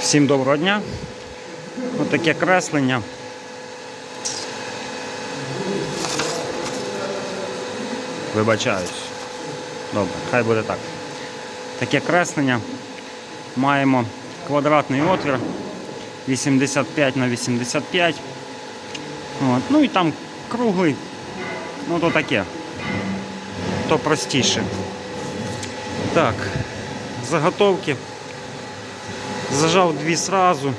Всім доброго дня. Отаке креслення. Вибачаюсь. Добре, хай буде так. Таке креслення. Маємо квадратний отвір 85 на 85. От. Ну і там круглий. Ну то таке. То простіше. Так, заготовки. Зажав дві сразу,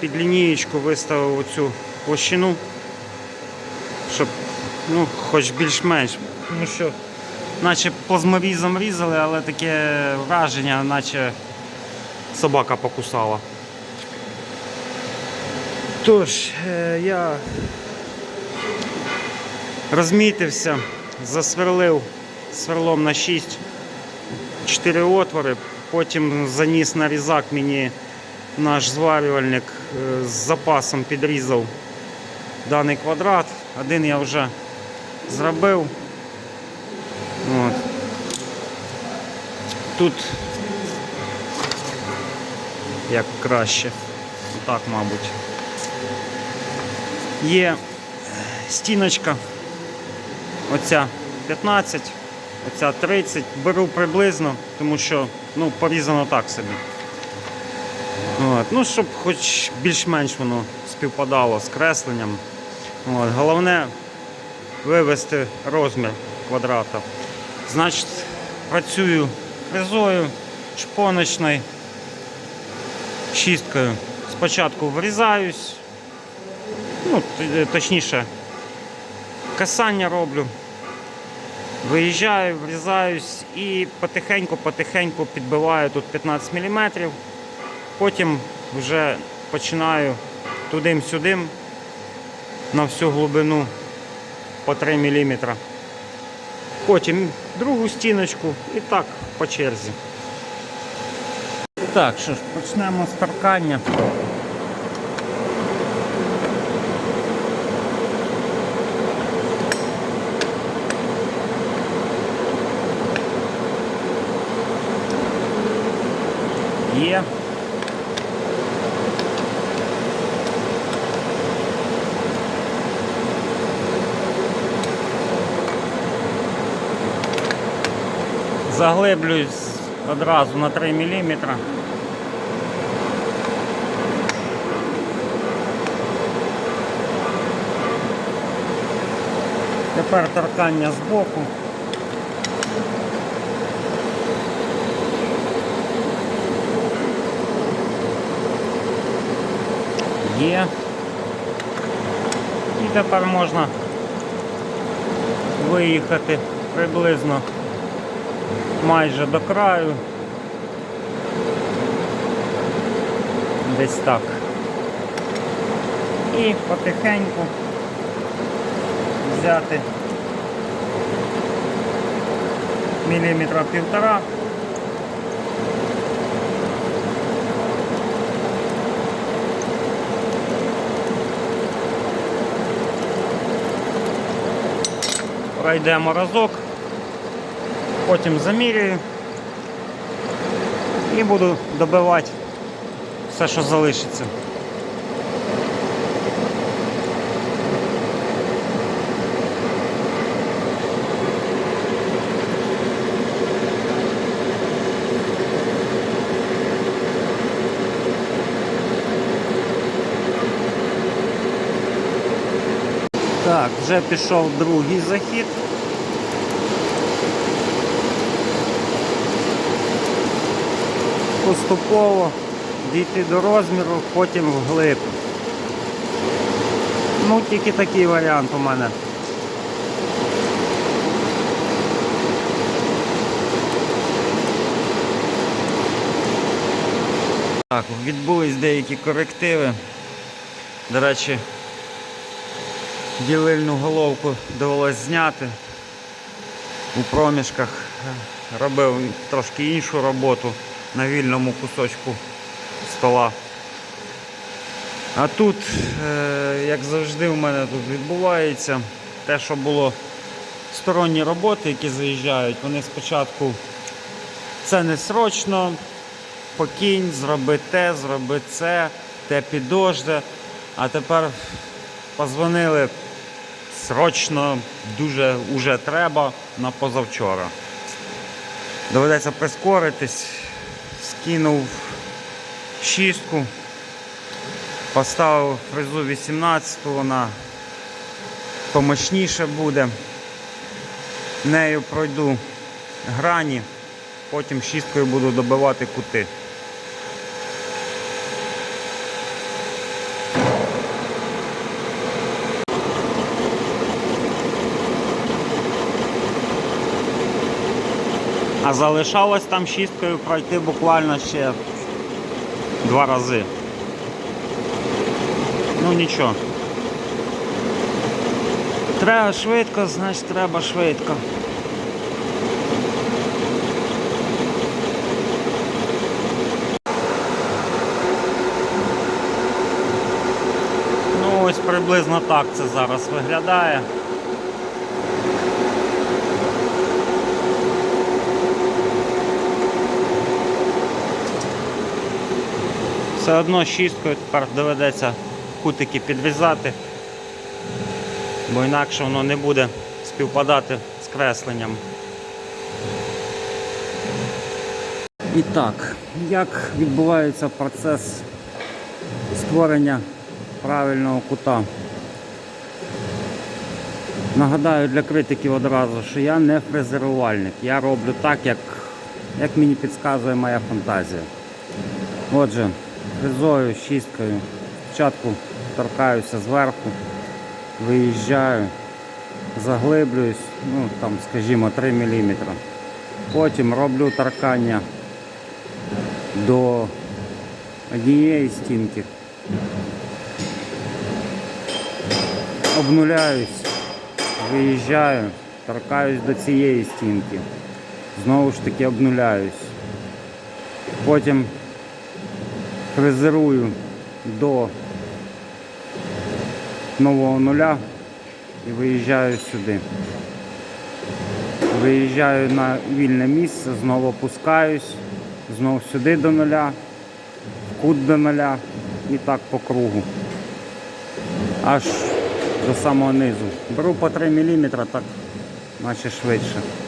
під лінієчку виставив оцю площину, щоб ну, хоч більш-менш. Тому що наче плазморізом різали, але таке враження, наче собака покусала. Тож, е, я розмітився, засверлив сверлом на 6 4 отвори, потім заніс на різак мені наш зварювальник е, з запасом підрізав даний квадрат. Один я вже зробив. От. Тут як краще. Так, мабуть. Є стіночка. Оця 15, оця 30. Беру приблизно, тому що ну, порізано так собі. От. Ну, щоб хоч більш-менш воно співпадало з кресленням. От. Головне вивести розмір квадрата. Значить, працюю фрезою, шпоночною, шісткою. Спочатку врізаюсь, ну, точніше, касання роблю. Виїжджаю, врізаюсь і потихеньку-потихеньку підбиваю тут 15 мм. Потім вже починаю тудим-сюдим на всю глибину по 3 мм. Потім другу стіночку і так по черзі. Так, що ж, почнемо з торкання. Є. Заглиблююсь одразу на 3 мм. Тепер торкання з боку. Є. І тепер можна виїхати приблизно майже до краю. Десь так. І потихеньку взяти міліметра півтора. Пройдемо разок, потім замірюю і буду добивати все, що залишиться. Так, вже пішов другий захід. Поступово дійти до розміру, потім вглиб. Ну, тільки такий варіант у мене. Так, відбулись деякі корективи. До речі, ділильну головку довелось зняти. У проміжках робив трошки іншу роботу на вільному кусочку стола. А тут, е, як завжди, у мене тут відбувається те, що було сторонні роботи, які заїжджають, вони спочатку це не срочно, покинь, зроби те, зроби це, те підожде. А тепер позвонили срочно, дуже уже треба на позавчора. Доведеться прискоритись, скинув шістку, поставив фрезу 18, вона помощніше буде. Нею пройду грані, потім шісткою буду добивати кути. А залишалось там шісткою пройти буквально ще два рази. Ну нічого. Треба швидко, значить треба швидко. Ну ось приблизно так це зараз виглядає. Все одно шісткою тепер доведеться кутики підрізати, бо інакше воно не буде співпадати з кресленням. І так, як відбувається процес створення правильного кута? Нагадаю для критиків одразу, що я не фрезерувальник. Я роблю так, як, як мені підказує моя фантазія. Отже, фрезою, шісткою. Спочатку торкаюся зверху, виїжджаю, заглиблююсь, ну там, скажімо, 3 мм. Потім роблю торкання до однієї стінки. Обнуляюсь, виїжджаю, торкаюсь до цієї стінки. Знову ж таки обнуляюсь. Потім фрезерую до нового нуля і виїжджаю сюди. Виїжджаю на вільне місце, знову опускаюсь, знову сюди до нуля, кут до нуля і так по кругу. Аж до самого низу. Беру по 3 мм, так наче швидше.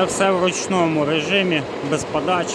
Це все в ручному режимі, без подач.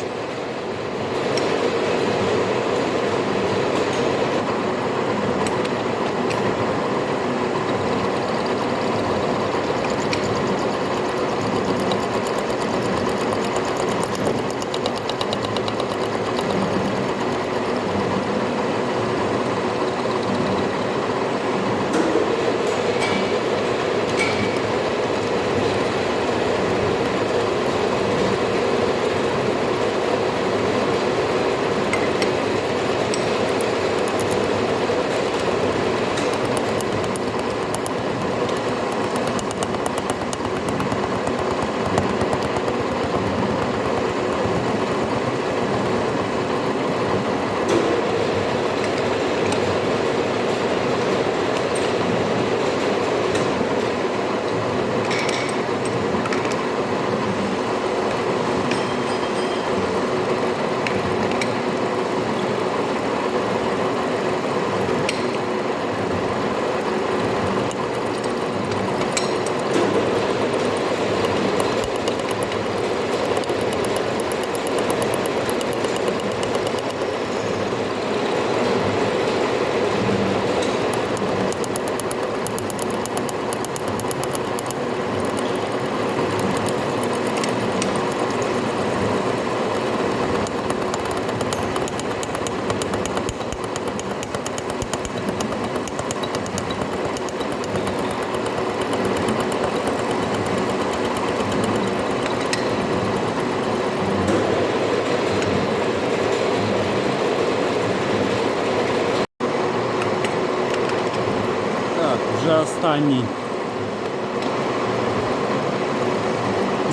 останній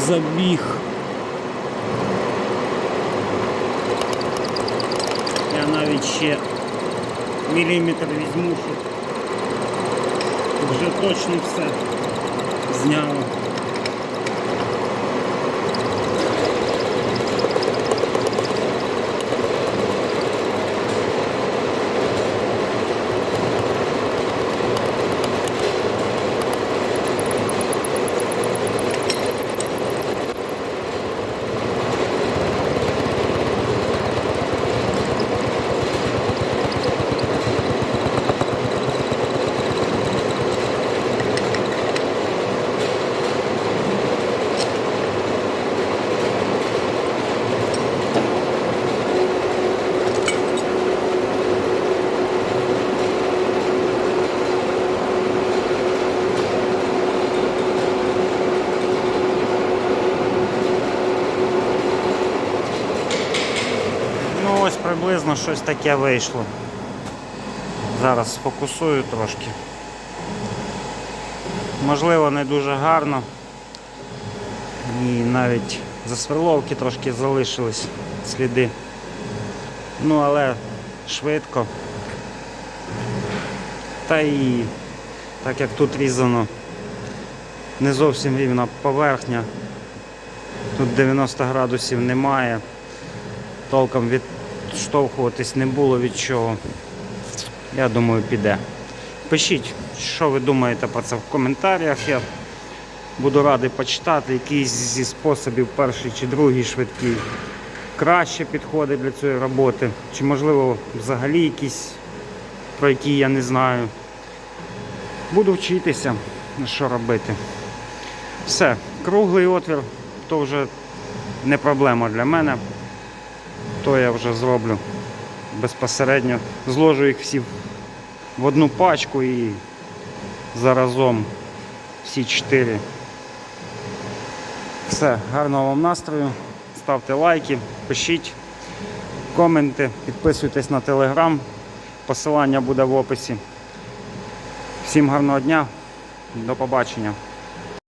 забіг. Я навіть ще міліметр візьму, щоб вже точно все зняло. Приблизно щось таке вийшло. Зараз сфокусую трошки. Можливо, не дуже гарно. І навіть засверловки трошки залишились сліди. Ну, але швидко. Та і так як тут різано не зовсім рівна поверхня. Тут 90 градусів немає толком відштовхуватись не було від чого. Я думаю, піде. Пишіть, що ви думаєте про це в коментарях. Я буду радий почитати, який зі способів, перший чи другий швидкий, краще підходить для цієї роботи. Чи можливо взагалі якісь, про які я не знаю. Буду вчитися, що робити. Все, круглий отвір то вже не проблема для мене то я вже зроблю безпосередньо. Зложу їх всі в одну пачку і заразом всі чотири. Все, гарного вам настрою. Ставте лайки, пишіть коменти, підписуйтесь на телеграм. Посилання буде в описі. Всім гарного дня, до побачення.